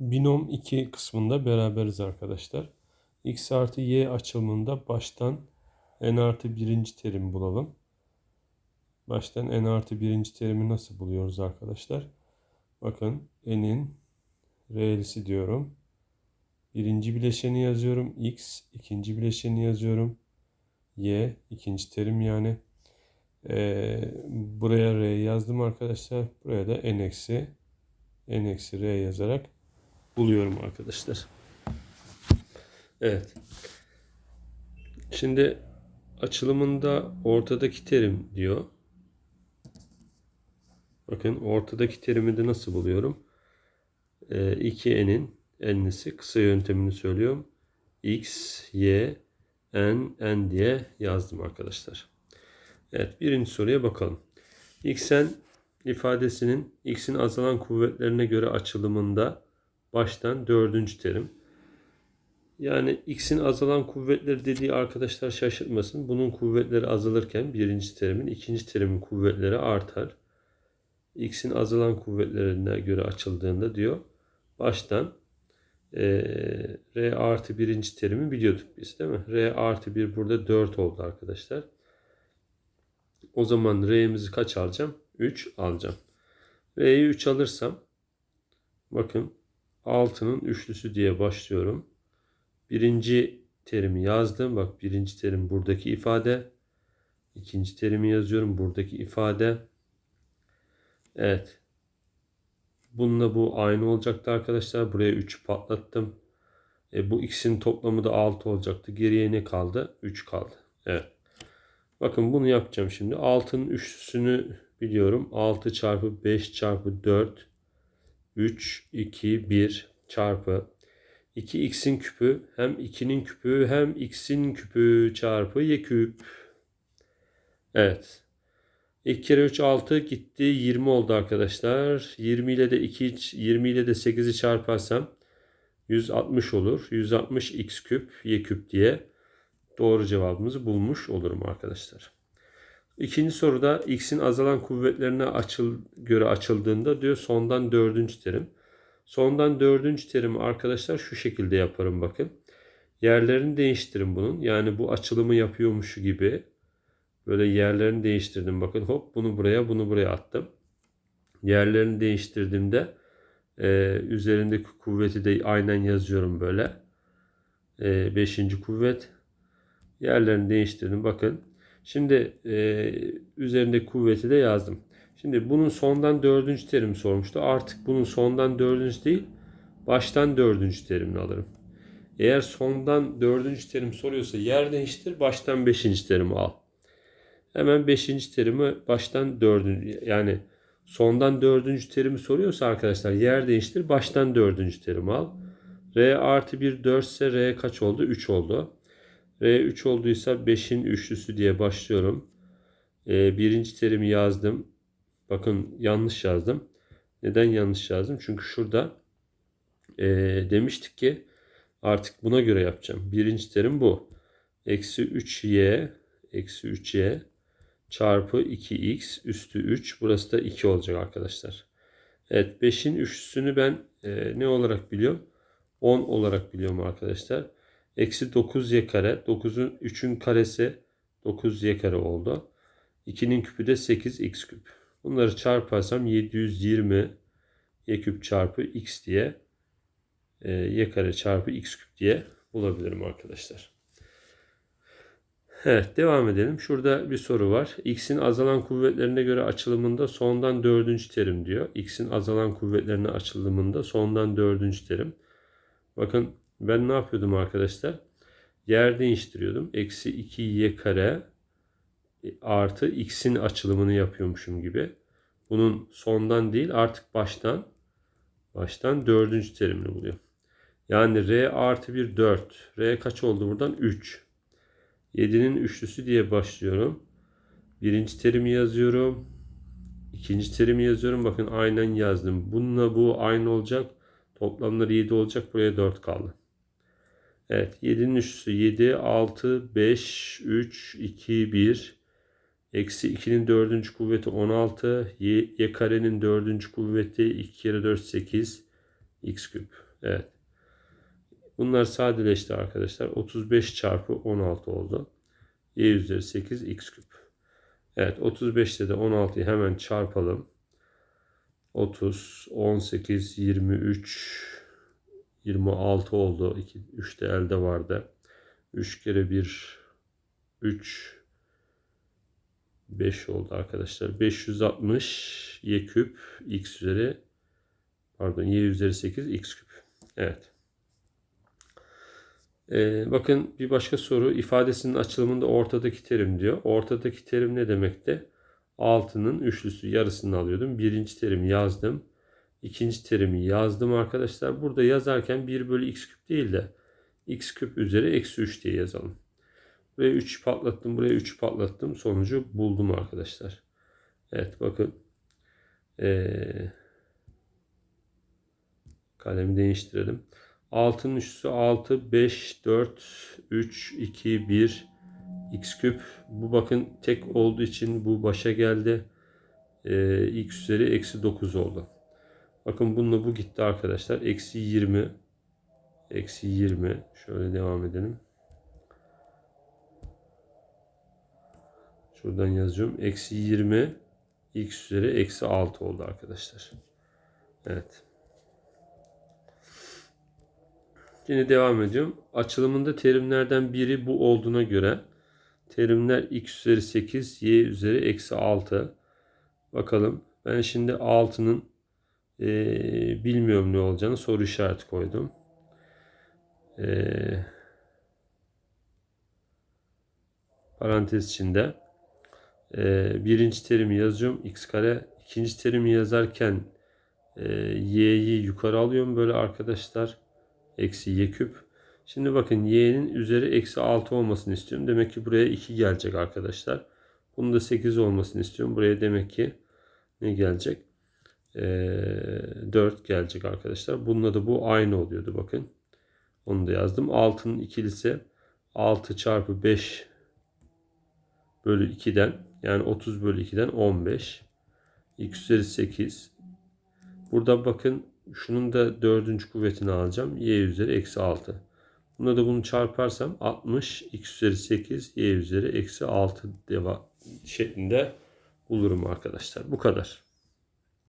Binom 2 kısmında beraberiz arkadaşlar. x artı y açılımında baştan n artı birinci terim bulalım. Baştan n artı birinci terimi nasıl buluyoruz arkadaşlar? Bakın n'in re'lisi diyorum. Birinci bileşeni yazıyorum. x ikinci bileşeni yazıyorum. y ikinci terim yani. Ee, buraya r yazdım arkadaşlar. Buraya da n eksi n eksi r yazarak buluyorum arkadaşlar. Evet. Şimdi açılımında ortadaki terim diyor. Bakın ortadaki terimi de nasıl buluyorum? Ee, 2n'in n'lisi kısa yöntemini söylüyorum. x, y, n, n diye yazdım arkadaşlar. Evet birinci soruya bakalım. xn ifadesinin x'in azalan kuvvetlerine göre açılımında baştan dördüncü terim. Yani x'in azalan kuvvetleri dediği arkadaşlar şaşırtmasın. Bunun kuvvetleri azalırken birinci terimin ikinci terimin kuvvetleri artar. x'in azalan kuvvetlerine göre açıldığında diyor baştan e, r artı birinci terimi biliyorduk biz değil mi? r artı 1 burada 4 oldu arkadaşlar. O zaman r'mizi kaç alacağım? 3 alacağım. r'yi 3 alırsam bakın 6'nın üçlüsü diye başlıyorum. Birinci terimi yazdım. Bak birinci terim buradaki ifade. İkinci terimi yazıyorum. Buradaki ifade. Evet. Bununla bu aynı olacaktı arkadaşlar. Buraya 3 patlattım. E, bu x'in toplamı da 6 olacaktı. Geriye ne kaldı? 3 kaldı. Evet. Bakın bunu yapacağım şimdi. 6'nın üçlüsünü biliyorum. 6 çarpı 5 çarpı 4 3, 2, 1 çarpı 2x'in küpü hem 2'nin küpü hem x'in küpü çarpı y küp. Evet. 2 kere 3 6 gitti 20 oldu arkadaşlar. 20 ile de 2 20 ile de 8'i çarparsam 160 olur. 160 x küp y küp diye doğru cevabımızı bulmuş olurum arkadaşlar. İkinci soruda x'in azalan kuvvetlerine açıl, göre açıldığında diyor sondan dördüncü terim. Sondan dördüncü terim arkadaşlar şu şekilde yaparım bakın. Yerlerini değiştirin bunun. Yani bu açılımı yapıyormuş gibi. Böyle yerlerini değiştirdim. Bakın hop bunu buraya bunu buraya attım. Yerlerini değiştirdiğimde e, üzerindeki kuvveti de aynen yazıyorum böyle. E, beşinci kuvvet. Yerlerini değiştirdim. Bakın Şimdi e, üzerinde kuvveti de yazdım. Şimdi bunun sondan dördüncü terim sormuştu. Artık bunun sondan dördüncü değil, baştan dördüncü terimini alırım. Eğer sondan dördüncü terim soruyorsa yer değiştir, baştan beşinci terimi al. Hemen beşinci terimi baştan dördüncü, yani sondan dördüncü terimi soruyorsa arkadaşlar yer değiştir, baştan dördüncü terimi al. R artı 1 4 ise R kaç oldu? 3 oldu. R3 olduysa 5'in üçlüsü diye başlıyorum. Ee, birinci terimi yazdım. Bakın yanlış yazdım. Neden yanlış yazdım? Çünkü şurada e, demiştik ki artık buna göre yapacağım. Birinci terim bu. Eksi 3y eksi 3y çarpı 2x üstü 3. Burası da 2 olacak arkadaşlar. Evet 5'in üçlüsünü ben e, ne olarak biliyorum? 10 olarak biliyorum arkadaşlar. Eksi 9y kare. 9'un 3'ün karesi 9y kare oldu. 2'nin küpü de 8x küp. Bunları çarparsam 720 y küp çarpı x diye e, y kare çarpı x küp diye bulabilirim arkadaşlar. Evet devam edelim. Şurada bir soru var. X'in azalan kuvvetlerine göre açılımında sondan dördüncü terim diyor. X'in azalan kuvvetlerine açılımında sondan dördüncü terim. Bakın ben ne yapıyordum arkadaşlar? Yer değiştiriyordum. Eksi 2y kare artı x'in açılımını yapıyormuşum gibi. Bunun sondan değil artık baştan baştan dördüncü terimini buluyor. Yani r artı 1 4. r kaç oldu buradan? 3. 7'nin üçlüsü diye başlıyorum. Birinci terimi yazıyorum. İkinci terimi yazıyorum. Bakın aynen yazdım. Bununla bu aynı olacak. Toplamları 7 olacak. Buraya 4 kaldı. Evet 7'nin üçlüsü 7, 6, 5, 3, 2, 1. Eksi 2'nin dördüncü kuvveti 16. Y, y karenin dördüncü kuvveti 2 kere 4 8. X küp. Evet. Bunlar sadeleşti arkadaşlar. 35 çarpı 16 oldu. y üzeri 8 x küp. Evet 35'te de 16'yı hemen çarpalım. 30, 18, 23, 26 oldu. 2, 3 de elde vardı. 3 kere 1, 3, 5 oldu arkadaşlar. 560 y küp x üzeri pardon y üzeri 8 x küp. Evet. Ee, bakın bir başka soru ifadesinin açılımında ortadaki terim diyor. Ortadaki terim ne demekti? 6'nın üçlüsü yarısını alıyordum. Birinci terimi yazdım. İkinci terimi yazdım arkadaşlar. Burada yazarken 1 bölü x küp değil de x küp üzeri eksi 3 diye yazalım. Buraya 3 patlattım. Buraya 3 patlattım. Sonucu buldum arkadaşlar. Evet bakın. Ee, kalemi değiştirelim. 6'nın üstü 6, 5, 4, 3, 2, 1, x küp. Bu bakın tek olduğu için bu başa geldi. Ee, x üzeri eksi 9 oldu. Bakın bununla bu gitti arkadaşlar. Eksi 20. Eksi 20. Şöyle devam edelim. Şuradan yazıyorum. Eksi 20 x üzeri eksi 6 oldu arkadaşlar. Evet. Yine devam ediyorum. Açılımında terimlerden biri bu olduğuna göre terimler x üzeri 8, y üzeri eksi 6. Bakalım. Ben şimdi 6'nın e, bilmiyorum ne olacağını soru işareti koydum. E, parantez içinde e, birinci terimi yazıyorum. x kare. ikinci terimi yazarken e, y'yi yukarı alıyorum böyle arkadaşlar eksi y küp. Şimdi bakın y'nin üzeri eksi 6 olmasını istiyorum. Demek ki buraya 2 gelecek arkadaşlar. Bunun da 8 olmasını istiyorum. Buraya demek ki ne gelecek? Ee, 4 gelecek arkadaşlar. Bununla da bu aynı oluyordu bakın. Onu da yazdım. 6'nın ikilisi 6 çarpı 5 bölü 2'den yani 30 bölü 2'den 15. x üzeri 8. Burada bakın şunun da dördüncü kuvvetini alacağım. y üzeri eksi 6. Buna da bunu çarparsam 60 x üzeri 8 y üzeri eksi 6 deva şeklinde bulurum arkadaşlar. Bu kadar.